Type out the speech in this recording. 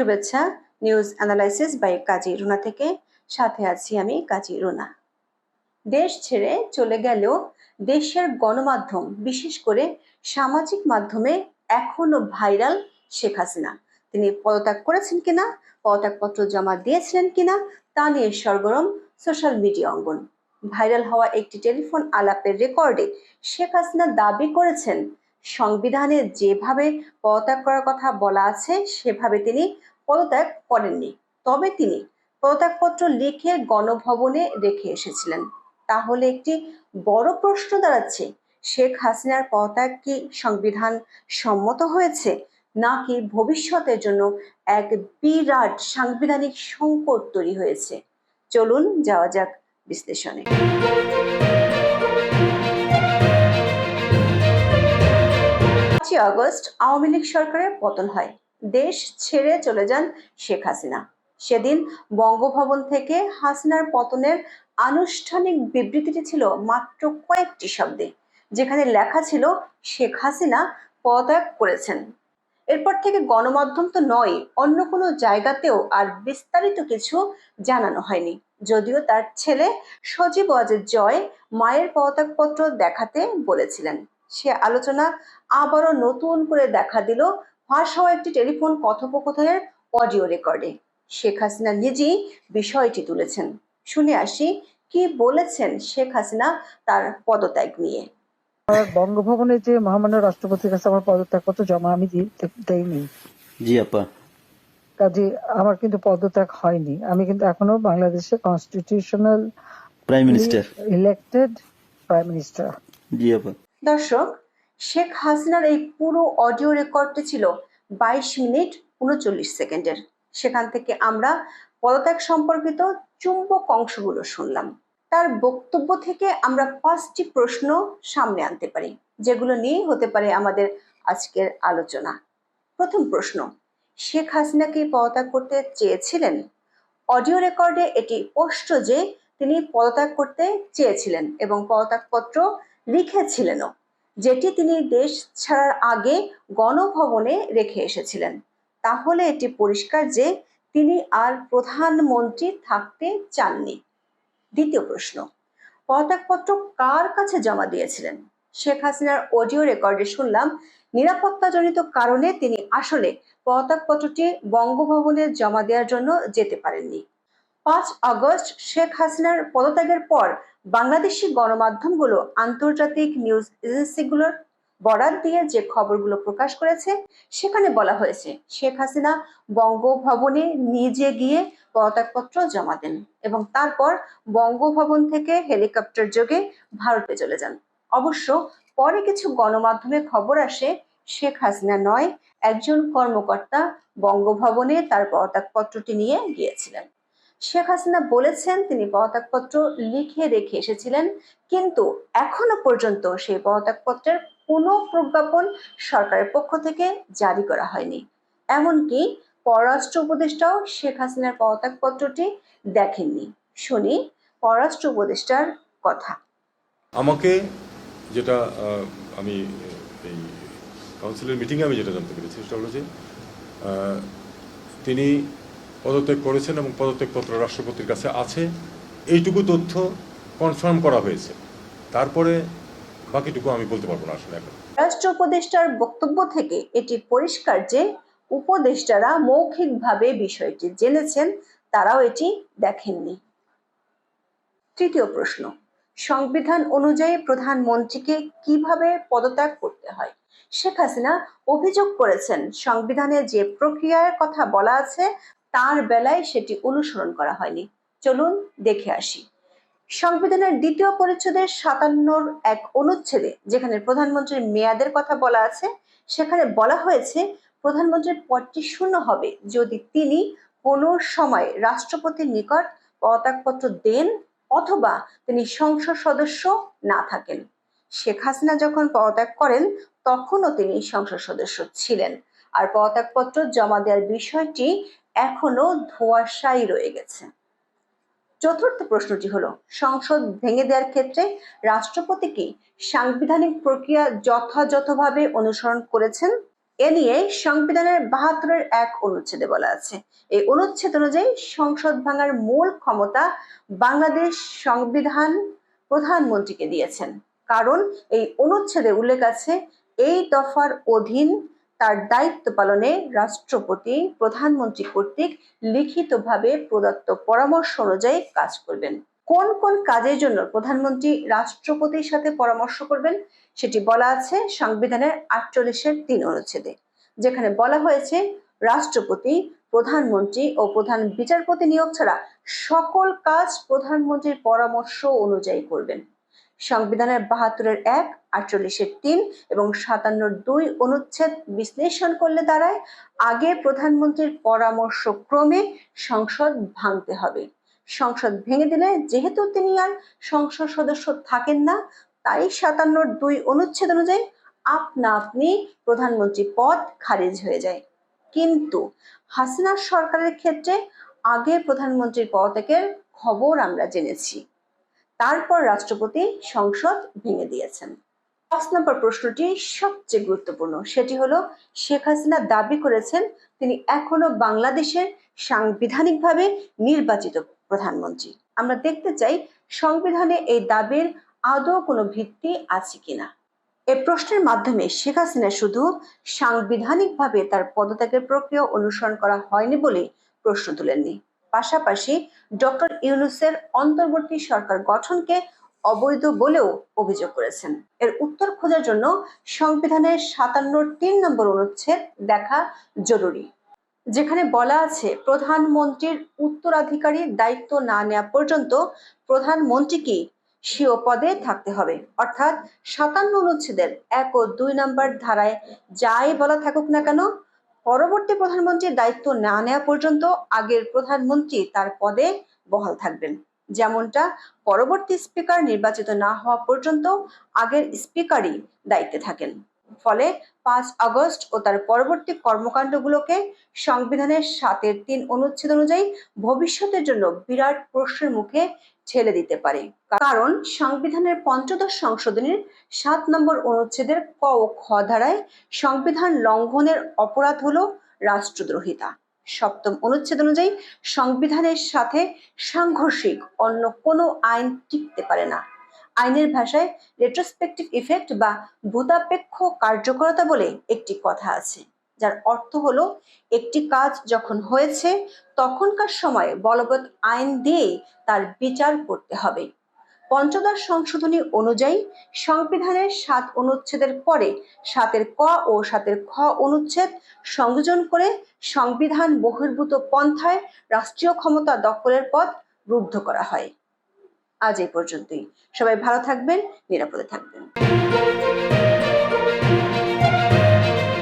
শুভেচ্ছা news analysis by Kazi Runa থেকে। সাথে আছি আমি কাজী রুনা। দেশ ছেড়ে চলে গেলেও দেশের গণমাধ্যম, বিশেষ করে সামাজিক মাধ্যমে এখনও ভাইরাল শেখ হাসিনা। তিনি পদত্যাগ করেছেন কিনা, পদত্যাগপত্র জমা দিয়েছিলেন কিনা, তা নিয়ে সরগরম সোশ্যাল মিডিয়া অঙ্গন। ভাইরাল হওয়া একটি টেলিফোন আলাপের রেকর্ডে শেখ হাসিনা দাবি করেছেন, সংবিধানে যেভাবে পদত্যাগ করার কথা বলা আছে, সেভাবে তিনি পদত্যাগ করেননি। তবে তিনি পদত্যাগপত্র লিখে গণভবনে রেখে এসেছিলেন। তাহলে একটি বড় প্রশ্ন দাঁড়াচ্ছে, শেখ হাসিনার পদত্যাগ কি সংবিধান সম্মত হয়েছে, নাকি ভবিষ্যতের জন্য এক বিরাট সাংবিধানিক সংকট তৈরি হয়েছে? চলুন যাওয়া যাক বিশ্লেষণে। পাঁচই আগস্ট আওয়ামী লীগ সরকারের পতন হয়। দেশ ছেড়ে চলে যান শেখ হাসিনা। সেদিন বঙ্গভবন থেকে হাসিনার পতনের আনুষ্ঠানিক বিবৃতিটি ছিল মাত্র কয়েকটি শব্দে, যেখানে লেখা ছিল, শেখ হাসিনা পদত্যাগ করেছেন। এরপর থেকে গণমাধ্যম তো নয়, অন্য কোনো জায়গাতেও আর বিস্তারিত কিছু জানানো হয়নি। যদিও তার ছেলে সজীব ওয়াজেদ জয় মায়ের পদত্যাগপত্র দেখাতে বলেছিলেন। সে আলোচনা আবারও নতুন করে দেখা দিল ফাঁস হওয়া একটি টেলিফোন কথোপকথনের অডিও রেকর্ডে শেখ হাসিনা নিজেই বিষয়টি তুলেছেন। শুনে আসি কি বলেছেন শেখ হাসিনা তার পদত্যাগ নিয়ে? বঙ্গভবনে যে মহামান্য রাষ্ট্রপতির কাছে আমার পদত্যাগপত্র জমা আমি দেইনি। জি আপা। কাজে আমার কিন্তু পদত্যাগ হয়নি। আমি কিন্তু এখনও বাংলাদেশের constitutional prime minister elected prime minister জি আপা। দর্শক শেখ হাসিনার এই পুরো অডিও রেকর্ডটি ছিল বাইশ মিনিট উনচল্লিশ সেকেন্ডের। সেখান থেকে আমরা পদত্যাগ সম্পর্কিত চুম্বক অংশগুলো শুনলাম। তার বক্তব্য থেকে আমরা পাঁচটি প্রশ্ন সামনে আনতে পারি, যেগুলো নিয়ে হতে পারে আমাদের আজকের আলোচনা। প্রথম প্রশ্ন, শেখ হাসিনা কি পদত্যাগ করতে চেয়েছিলেন? অডিও রেকর্ডে এটি স্পষ্ট যে তিনি পদত্যাগ করতে চেয়েছিলেন এবং পদত্যাগপত্র লিখেছিলেনও। যেটি তিনি দেশ ছাড়ার আগে গণভবনে রেখে এসেছিলেন। তাহলে এটি পরিষ্কার যে তিনি আর প্রধানমন্ত্রী থাকতে চাননি। দ্বিতীয় প্রশ্ন পদত্যাগপত্র কার কাছে জমা দিয়েছিলেন? শেখ হাসিনার অডিও রেকর্ডে শুনলাম, নিরাপত্তাজনিত কারণে তিনি আসলে পদত্যাগপত্রটি বঙ্গভবনে জমা দেওয়ার জন্য যেতে পারেননি। পাঁচ আগস্ট শেখ হাসিনার পদত্যাগের পর বাংলাদেশি গণমাধ্যমগুলো আন্তর্জাতিক নিউজ এজেন্সিগুলোর বরাত দিয়ে যে খবরগুলো প্রকাশ করেছে, সেখানে বলা হয়েছে শেখ হাসিনা বঙ্গভবনে নিজে গিয়ে পদত্যাগপত্র জমা দেন এবং তারপর বঙ্গভবন থেকে হেলিকপ্টার যোগে ভারতে চলে যান। অবশ্য পরে কিছু গণমাধ্যমে খবর আসে, শেখ হাসিনা নয়, একজন কর্মকর্তা বঙ্গভবনে তার পদত্যাগপত্রটি নিয়ে গিয়েছিলেন। শেখ হাসিনা বলেছেন তিনি পদত্যাগপত্র লিখে রেখে এসেছিলেন, কিন্তু এখনও পর্যন্ত সেই পদত্যাগপত্রের কোনো প্রজ্ঞাপন সরকারের পক্ষ থেকে জারি করা হয়নি। এমনকি পররাষ্ট্র উপদেষ্টাও শেখ হাসিনার পদত্যাগপত্রটি দেখেননি। শুনি পররাষ্ট্র উপদেষ্টার কথা। আমাকে যেটা আমি এই কাউন্সিলের মিটিংয়ে আমি যেটা জানতে পেরেছি সেটা হলো যে তিনি পদত্যাগ করেছেন এবং পদত্যাগপত্র রাষ্ট্রপতির কাছে আছে। এইটুকু তথ্য কনফার্ম করা হয়েছে। তারপরে বাকিটুকু আমি বলতে পারব না আসলে এখন। রাষ্ট্র উপদেষ্টার বক্তব্য থেকে এটি পরিষ্কার যে উপদেষ্টারা মৌখিকভাবে বিষয়টি জেনেছেন, তারাও এটি দেখেননি। তৃতীয় প্রশ্ন, সংবিধান অনুযায়ী প্রধানমন্ত্রীকে কীভাবে পদত্যাগ করতে হয়? শেখ হাসিনা অভিযোগ করেছেন, সংবিধানে যে প্রক্রিয়ার কথা বলা আছে তার বেলায় সেটি অনুসরণ করা হয়নি। চলুন দেখে আসি। সংবিধানের দ্বিতীয় পরিচ্ছেদের সাতান্নর এক অনুচ্ছেদে, যেখানে প্রধানমন্ত্রীর মেয়াদের কথা বলা আছে, সেখানে বলা হয়েছে, প্রধানমন্ত্রীর পদটি শূন্য হবে যদি তিনি কোনো সময় রাষ্ট্রপতির নিকট পদত্যাগপত্র দেন অথবা তিনি সংসদ সদস্য না থাকেন। শেখ হাসিনা যখন পদত্যাগ করেন, তখনও তিনি সংসদ সদস্য ছিলেন। আর পদত্যাগপত্র জমা দেওয়ার বিষয়টি এখনও ধোঁয়াশাই রয়ে গেছে। চতুর্থ প্রশ্নটি হলো, সংসদ ভেঙে দেওয়ার ক্ষেত্রে রাষ্ট্রপতি কি সাংবিধানিক প্রক্রিয়া যথাযথভাবে অনুসরণ করেছেন? এ নিয়ে সংবিধানের বাহাত্তরের এক অনুচ্ছেদে বলা আছে। এই অনুচ্ছেদ অনুযায়ী সংসদ ভাঙার মূল ক্ষমতা বাংলাদেশ সংবিধান প্রধানমন্ত্রীকে দিয়েছেন। কারণ এই অনুচ্ছেদে উল্লেখ আছে, এই দফার অধীন তার দায়িত্ব পালনে রাষ্ট্রপতি, প্রধানমন্ত্রী কর্তৃক লিখিতভাবে প্রদত্ত পরামর্শ অনুযায়ী কাজ করবেন। কোন কোন কাজের জন্য প্রধানমন্ত্রী রাষ্ট্রপতির সাথে পরামর্শ করবেন সেটি বলা আছে সংবিধানের আটচল্লিশের তিন অনুচ্ছেদে, যেখানে বলা হয়েছে, রাষ্ট্রপতি, প্রধানমন্ত্রী ও প্রধান বিচারপতি নিয়োগ ছাড়া সকল কাজ প্রধানমন্ত্রীর পরামর্শ অনুযায়ী করবেন। সংবিধানের বাহাত্তরের এক, আটচল্লিশের তিন এবং সাতান্নর দুই অনুচ্ছেদ বিশ্লেষণ করলে দাঁড়ায়, আগে প্রধানমন্ত্রীর পরামর্শ ক্রমে সংসদ ভাঙতে হবে। সংসদ ভেঙে দিলে যেহেতু তিনি আর সংসদ সদস্য থাকেন না, তাই সাতান্নর দুই অনুচ্ছেদ অনুযায়ী আপনা আপনি প্রধানমন্ত্রী পদ খারিজ হয়ে যায়। কিন্তু হাসিনা সরকারের ক্ষেত্রে আগে প্রধানমন্ত্রীর পদত্যাগের খবর আমরা জেনেছি। তারপর রাষ্ট্রপতি সংসদ ভেঙে দিয়েছেন। পাঁচ নম্বর প্রশ্নটি সবচেয়ে গুরুত্বপূর্ণ, সেটি হলো, শেখ হাসিনা দাবি করেছেন তিনি এখনও বাংলাদেশের সাংবিধানিকভাবে নির্বাচিত প্রধানমন্ত্রী। আমরা দেখতে চাই, সংবিধানে এই দাবির আদৌ কোনো ভিত্তি আছে কিনা। এ প্রশ্নের মাধ্যমে শেখ হাসিনা শুধু সাংবিধানিকভাবে তার পদত্যাগের প্রক্রিয়া অনুসরণ করা হয়নি বলে প্রশ্ন তুলেননি। পাশাপাশি ডক্টর ইউনুসের অন্তর্বর্তী সরকার গঠনকে অবৈধ বলেও অভিযোগ করেছেন। এর উত্তর খোঁজার জন্য সংবিধানের সাতান্নর তিন নম্বর অনুচ্ছেদ দেখা জরুরি, যেখানে বলা আছে, প্রধানমন্ত্রীর উত্তরাধিকারী দায়িত্ব না নেওয়া পর্যন্ত প্রধানমন্ত্রীকে স্বীয় পদে থাকতে হবে। অর্থাৎ সাতান্ন অনুচ্ছেদের এক ও দুই নম্বর ধারায় যাই বলা থাকুক না কেন পরবর্তী প্রধানমন্ত্রীর দায়িত্ব না নেওয়া পর্যন্ত আগের প্রধানমন্ত্রী তার পদে বহাল থাকবেন। যেমনটা পরবর্তী স্পিকার নির্বাচিত না হওয়া পর্যন্ত আগের স্পিকারই দায়িত্বে থাকেন। ফলে পাঁচ আগস্ট ও তার পরবর্তী কর্মকাণ্ডগুলোকে সংবিধানের সাতের তিন অনুচ্ছেদ অনুযায়ী ভবিষ্যতের জন্য বিরাট প্রশ্নের মুখে ঠেলে দিতে পারে। কারণ সংবিধানের পঞ্চদশ সংশোধনীর সাত নম্বর অনুচ্ছেদের ক ও খ ধারায় সংবিধান লঙ্ঘনের অপরাধ হলো রাষ্ট্রদ্রোহিতা। সপ্তম অনুচ্ছেদ অনুযায়ী সংবিধানের সাথে সাংঘর্ষিক অন্য কোনো আইন টিকতে পারে না। আইনের ভাষায় রেট্রোস্পেক্টিভ ইফেক্ট বা ভূতাপেক্ষ কার্যকরতা বলে একটি কথা আছে, যার অর্থ হলো একটি কাজ যখন হয়েছে, তখনকার সময় বলবৎ আইন দিয়েই তার বিচার করতে হবে। পঞ্চদশ সংশোধনী অনুযায়ী সংবিধানের সাত অনুচ্ছেদের পরে সাতের ক ও সাতের খ অনুচ্ছেদ সংযোজন করে সংবিধান বহির্ভূত পন্থায় রাষ্ট্রীয় ক্ষমতা দখলের পথ রুদ্ধ করা হয়। আজ এই পর্যন্তই। সবাই ভালো থাকবেন নিরাপদে থাকবেন।